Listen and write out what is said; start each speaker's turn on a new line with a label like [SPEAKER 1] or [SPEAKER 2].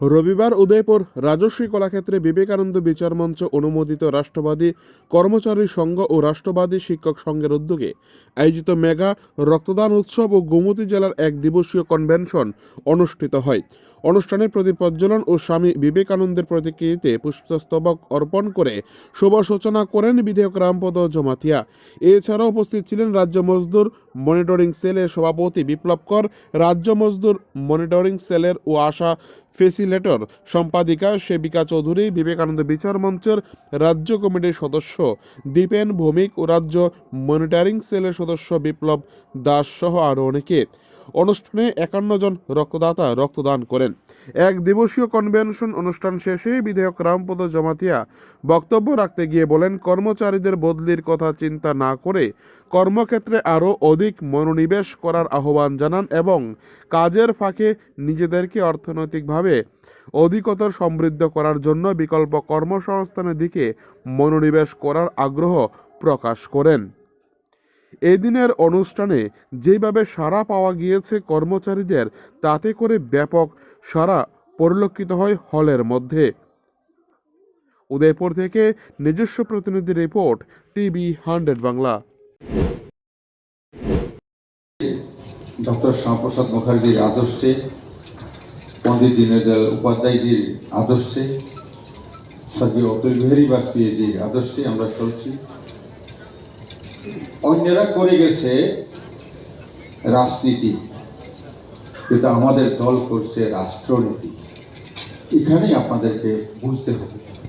[SPEAKER 1] রবিবার উদয়পুর রাজস্বী কলাক্ষেত্রে বিবেকানন্দ বিচার মঞ্চ অনুমোদিত রাষ্ট্রবাদী কর্মচারী সংঘ ও রাষ্ট্রবাদী শিক্ষক সংঘের উদ্যোগে আয়োজিত মেগা রক্তদান উৎসব ও গোমতী জেলার এক দিবসীয় কনভেনশন অনুষ্ঠিত হয়। অনুষ্ঠানে প্রদীপ প্রজ্বলন ও স্বামী বিবেকানন্দের প্রতিকৃতিতে পুষ্পস্তবক অর্পণ করে শুভ সূচনা করেন বিধায়ক রামপদ জমাতিয়া। এছাড়াও উপস্থিত ছিলেন রাজ্য মজদুর মনিটরিং সেলের সভাপতি বিপ্লব কর রাজ্য মজদুর মনিটরিং সেলের ও আশা ফেসিলেটর সম্পাদিকা সেবিকা চৌধুরী, বিবেকানন্দ বিচার মঞ্চের রাজ্য কমিটির সদস্য দীপেন ভৌমিক ও রাজ্য মনিটরিং সেলের সদস্য বিপ্লব দাস সহ আরও অনেকে। অনুষ্ঠানে একান্ন জন রক্তদাতা রক্তদান করেন। এক দিবসীয় কনভেনশন অনুষ্ঠান শেষে বিধায়ক রামপদ জমাতিয়া বক্তব্য রাখতে গিয়ে বলেন, কর্মচারীদের বদলির কথা চিন্তা না করে কর্মক্ষেত্রে আরও অধিক মনোনিবেশ করার আহ্বান জানান এবং কাজের ফাঁকে নিজেদেরকে অর্থনৈতিকভাবে অধিকতর সমৃদ্ধ করার জন্য বিকল্প কর্মসংস্থানের দিকে মনোনিবেশ করার আগ্রহ প্রকাশ করেন। এদিনের অনুষ্ঠানে যেভাবে সাড়া পাওয়া গিয়েছে কর্মচারীদের, তাতে করে ব্যাপক সাড়া পরিলক্ষিত হয় হলের মধ্যে। উদয়পুর থেকে নিজস্ব প্রতিনিধি report, TV hundred Bangla.
[SPEAKER 2] Doctor Shyamaprasad মুখার্জির আদর্শে, পণ্ডিত দীনদয়াল উপাধ্যায়জির আদর্শে, স্বর্গীয় অটল বিহারী বাজপেয়ীজির আদর্শে আমরা চলছি। অন্যরা করে গেছে রাজনীতি। কিন্তু আমাদের দল করছে রাষ্ট্রনীতি। এখানেই আপনাদেরকে বুঝতে হবে।